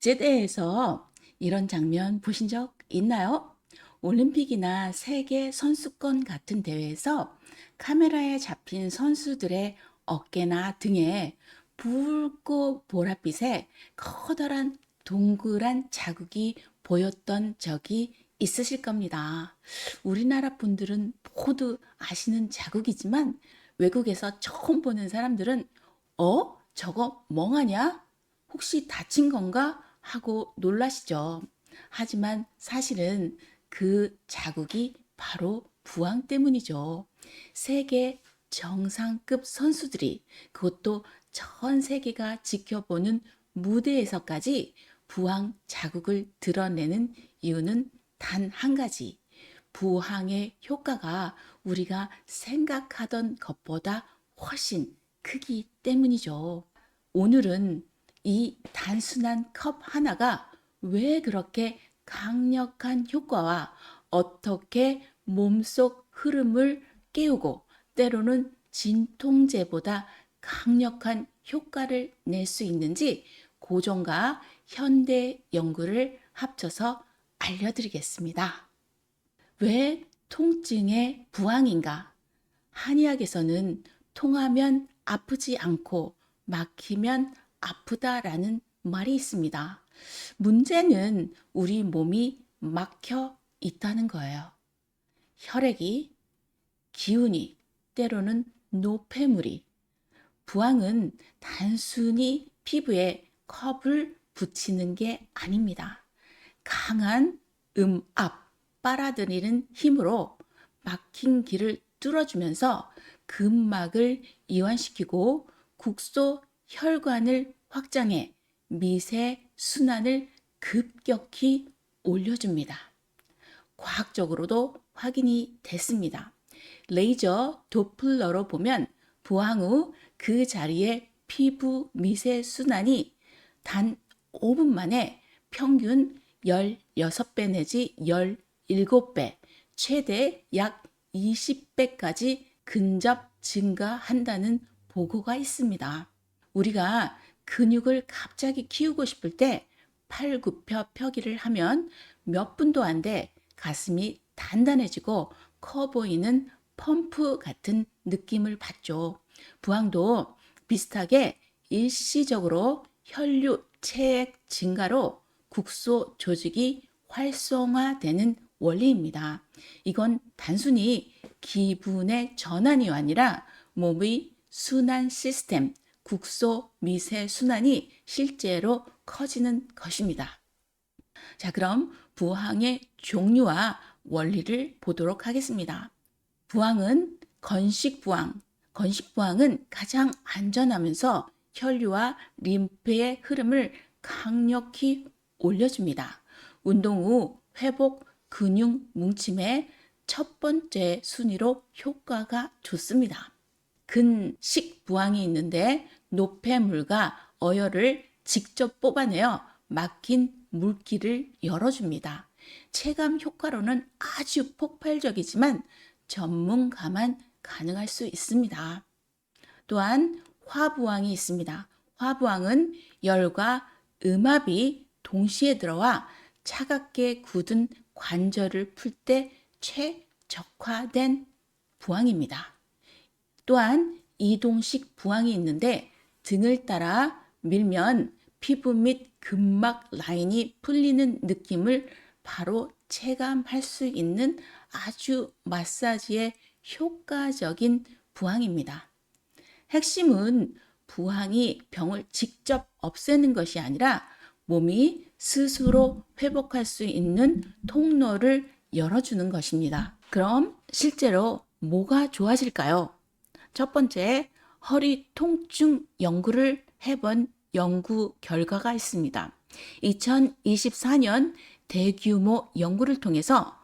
제대에서 이런 장면 보신 적 있나요? 올림픽이나 세계 선수권 같은 대회에서 카메라에 잡힌 선수들의 어깨나 등에 붉고 보랏빛의 커다란 동그란 자국이 보였던 적이 있으실 겁니다. 우리나라 분들은 모두 아시는 자국이지만 외국에서 처음 보는 사람들은 어? 저거 멍하냐? 혹시 다친 건가? 하고 놀라시죠. 하지만 사실은 그 자국이 바로 부항 때문이죠. 세계 정상급 선수들이 그것도 전 세계가 지켜보는 무대에서까지 부항 자국을 드러내는 이유는 단 한 가지. 부항의 효과가 우리가 생각하던 것보다 훨씬 크기 때문이죠. 오늘은 이 단순한 컵 하나가 왜 그렇게 강력한 효과와 어떻게 몸속 흐름을 깨우고 때로는 진통제보다 강력한 효과를 낼 수 있는지 고전과 현대 연구를 합쳐서 알려드리겠습니다. 왜 통증의 부항인가? 한의학에서는 통하면 아프지 않고 막히면 아프다라는 말이 있습니다. 문제는 우리 몸이 막혀 있다는 거예요. 혈액이, 기운이, 때로는 노폐물이, 부항은 단순히 피부에 컵을 붙이는 게 아닙니다. 강한 음압, 빨아들이는 힘으로 막힌 길을 뚫어주면서 근막을 이완시키고 국소 혈관을 확장해 미세 순환을 급격히 올려줍니다. 과학적으로도 확인이 됐습니다. 레이저 도플러로 보면 부항 후 그 자리에 피부 미세 순환이 단 5분 만에 평균 16배 내지 17배, 최대 약 20배까지 근접 증가한다는 보고가 있습니다. 우리가 근육을 갑자기 키우고 싶을 때 팔굽혀 펴기를 하면 몇 분도 안 돼 가슴이 단단해지고 커 보이는 펌프 같은 느낌을 받죠. 부항도 비슷하게 일시적으로 혈류 체액 증가로 국소 조직이 활성화되는 원리입니다. 이건 단순히 기분의 전환이 아니라 몸의 순환 시스템, 국소 미세 순환이 실제로 커지는 것입니다. 자, 그럼 부항의 종류와 원리를 보도록 하겠습니다. 부항은 건식 부항, 건식 부항은 가장 안전하면서 혈류와 림프의 흐름을 강력히 올려줍니다. 운동 후 회복 근육 뭉침의 첫 번째 순위로 효과가 좋습니다. 근식 부항이 있는데 노폐물과 어혈을 직접 뽑아내어 막힌 물길을 열어줍니다. 체감 효과로는 아주 폭발적이지만 전문가만 가능할 수 있습니다. 또한 화부항이 있습니다. 화부항은 열과 음압이 동시에 들어와 차갑게 굳은 관절을 풀 때 최적화된 부항입니다. 또한 이동식 부항이 있는데 등을 따라 밀면 피부 및 근막 라인이 풀리는 느낌을 바로 체감할 수 있는 아주 마사지에 효과적인 부항입니다. 핵심은 부항이 병을 직접 없애는 것이 아니라 몸이 스스로 회복할 수 있는 통로를 열어주는 것입니다. 그럼 실제로 뭐가 좋아질까요? 첫 번째, 허리 통증 연구를 해본 연구 결과가 있습니다. 2024년 대규모 연구를 통해서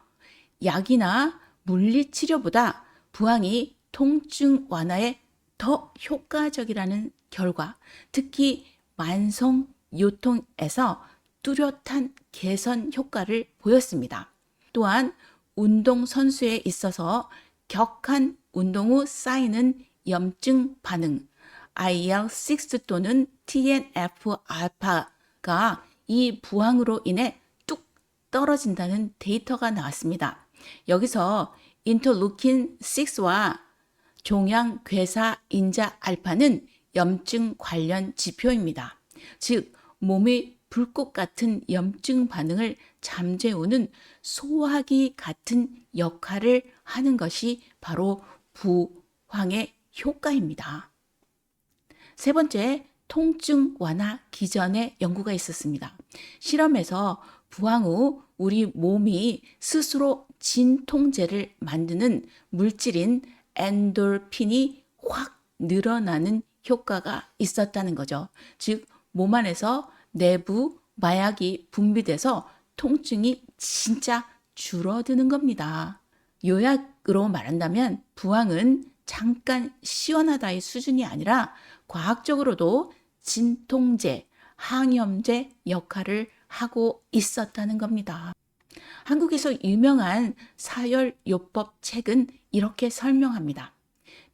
약이나 물리 치료보다 부항이 통증 완화에 더 효과적이라는 결과, 특히 만성 요통에서 뚜렷한 개선 효과를 보였습니다. 또한 운동 선수에 있어서 격한 운동 후 쌓이는 염증 반응, IL6 또는 TNF 알파가 이 부항으로 인해 뚝 떨어진다는 데이터가 나왔습니다. 여기서 인터루킨 6와 종양 괴사 인자 알파는 염증 관련 지표입니다. 즉 몸의 불꽃 같은 염증 반응을 잠재우는 소화기 같은 역할을 하는 것이 바로 부황의 효과입니다. 세 번째, 통증 완화 기전의 연구가 있었습니다. 실험에서 부항 후 우리 몸이 스스로 진통제를 만드는 물질인 엔돌핀이 확 늘어나는 효과가 있었다는 거죠. 즉, 몸 안에서 내부 마약이 분비돼서 통증이 진짜 줄어드는 겁니다. 요약으로 말한다면 부항은 잠깐 시원하다의 수준이 아니라 과학적으로도 진통제, 항염제 역할을 하고 있었다는 겁니다. 한국에서 유명한 사열요법 책은 이렇게 설명합니다.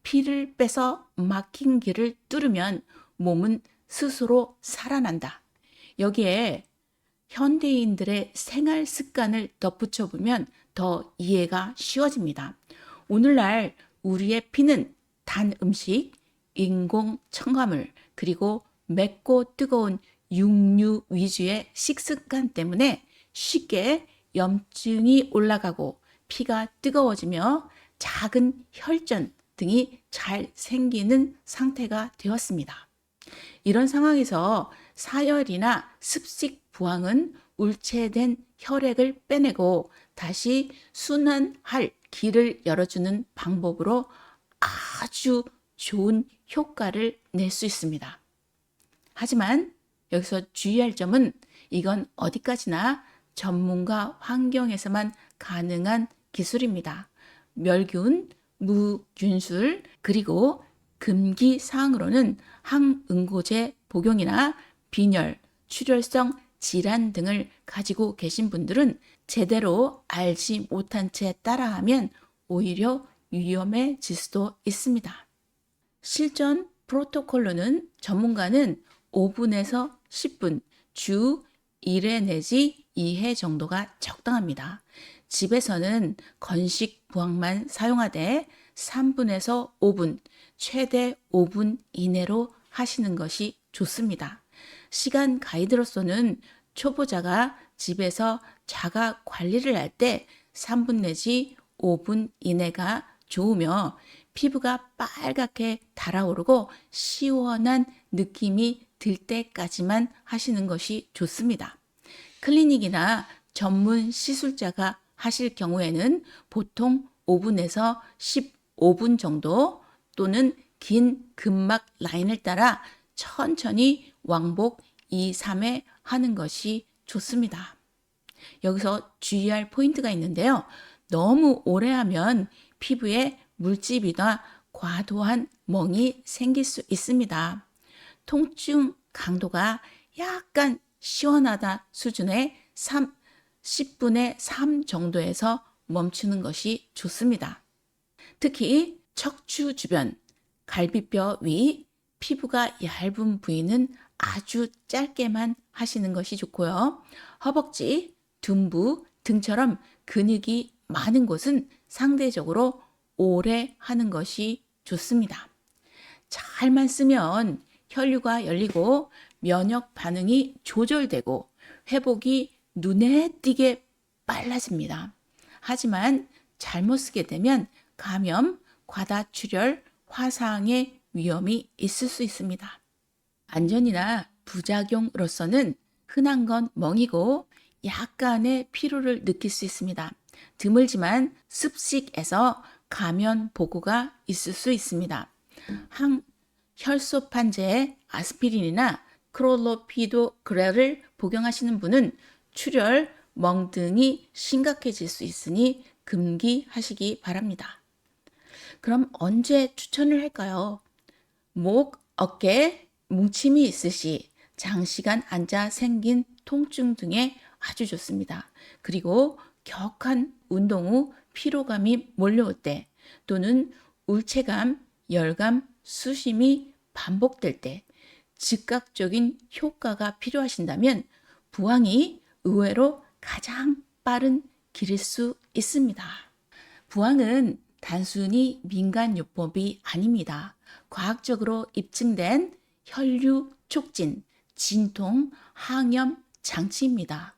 피를 빼서 막힌 길을 뚫으면 몸은 스스로 살아난다. 여기에 현대인들의 생활 습관을 덧붙여 보면 더 이해가 쉬워집니다. 오늘날 우리의 피는 단 음식, 인공 첨가물, 그리고 맵고 뜨거운 육류 위주의 식습관 때문에 쉽게 염증이 올라가고 피가 뜨거워지며 작은 혈전 등이 잘 생기는 상태가 되었습니다. 이런 상황에서 사열이나 습식 부항은 울체된 혈액을 빼내고 다시 순환할 길을 열어주는 방법으로 아주 좋은 효과를 낼 수 있습니다. 하지만 여기서 주의할 점은 이건 어디까지나 전문가 환경에서만 가능한 기술입니다. 멸균, 무균술, 그리고 금기 사항으로는 항응고제 복용이나 빈혈, 출혈성 질환 등을 가지고 계신 분들은 제대로 알지 못한 채 따라하면 오히려 위험해질 수도 있습니다. 실전 프로토콜로는 전문가는 5분에서 10분, 주 1회 내지 2회 정도가 적당합니다. 집에서는 건식 부항만 사용하되 3분에서 5분, 최대 5분 이내로 하시는 것이 좋습니다. 시간 가이드로서는 초보자가 집에서 자가 관리를 할 때 3분 내지 5분 이내가 좋으며 피부가 빨갛게 달아오르고 시원한 느낌이 들 때까지만 하시는 것이 좋습니다. 클리닉이나 전문 시술자가 하실 경우에는 보통 5분에서 15분 정도 또는 긴 근막 라인을 따라 천천히 왕복 2, 3회 하는 것이 좋습니다. 여기서 주의할 포인트가 있는데요. 너무 오래 하면 피부에 물집이나 과도한 멍이 생길 수 있습니다. 통증 강도가 약간 시원하다 수준의 3, 10분의 3 정도에서 멈추는 것이 좋습니다. 특히 척추 주변, 갈비뼈 위, 피부가 얇은 부위는 아주 짧게만 하시는 것이 좋고요. 허벅지, 둔부 등처럼 근육이 많은 곳은 상대적으로 오래 하는 것이 좋습니다. 잘만 쓰면 혈류가 열리고 면역 반응이 조절되고 회복이 눈에 띄게 빨라집니다. 하지만 잘못 쓰게 되면 감염, 과다출혈, 화상의 위험이 있을 수 있습니다. 안전이나 부작용으로서는 흔한 건 멍이고 약간의 피로를 느낄 수 있습니다. 드물지만 습식에서 감염 보고가 있을 수 있습니다. 항 혈소판제 아스피린이나 크롤로피도그레를 복용하시는 분은 출혈, 멍 등이 심각해질 수 있으니 금기하시기 바랍니다. 그럼 언제 추천을 할까요? 목, 어깨, 뭉침이 있으시, 장시간 앉아 생긴 통증 등에 아주 좋습니다. 그리고 격한 운동 후 피로감이 몰려올 때 또는 울체감, 열감, 수심이 반복될 때 즉각적인 효과가 필요하신다면 부항이 의외로 가장 빠른 길일 수 있습니다. 부항은 단순히 민간요법이 아닙니다. 과학적으로 입증된 혈류 촉진, 진통, 항염 장치입니다.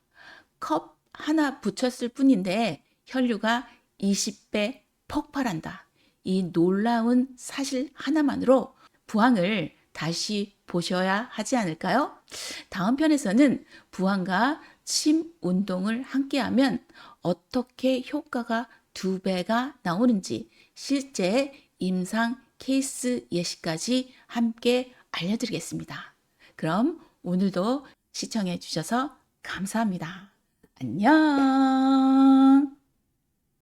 컵 하나 붙였을 뿐인데 혈류가 20배 폭발한다. 이 놀라운 사실 하나만으로 부항을 다시 보셔야 하지 않을까요? 다음 편에서는 부항과 침 운동을 함께하면 어떻게 효과가 두 배가 나오는지 실제 임상 케이스 예시까지 함께 알려드리겠습니다. 그럼 오늘도 시청해 주셔서 감사합니다. 안녕!